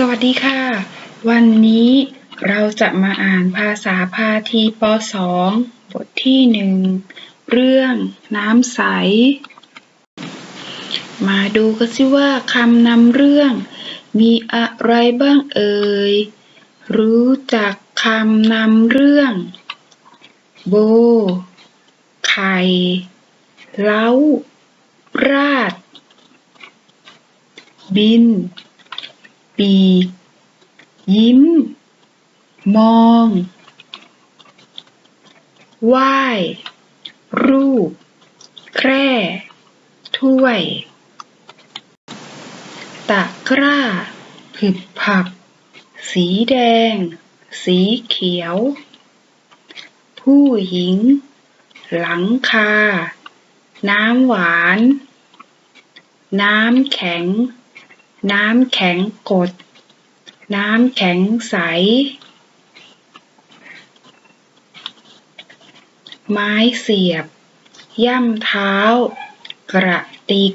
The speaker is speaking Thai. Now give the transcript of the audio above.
สวัสดีค่ะ วันนี้เราจะมาอ่านภาษาพาทีป .2 บทที่หนึ่งเรื่องน้ำใส มาดูกันสิว่าคำนำเรื่อง มีอะไรบ้างเอ่ย รู้จักคำนำเรื่อง โบ ไข่เล้า ราด บิน ปีก ยิ้ม มองไหว้รูป แคร่ ถ้วย ตะกร้าผึบผับ สีแดง สีเขียว ผู้หญิง หลังคา น้ำหวาน น้ำแข็ง น้ำแข็งกด น้ำแข็งใส ไม้เสียบ ย่ำเท้า กระติก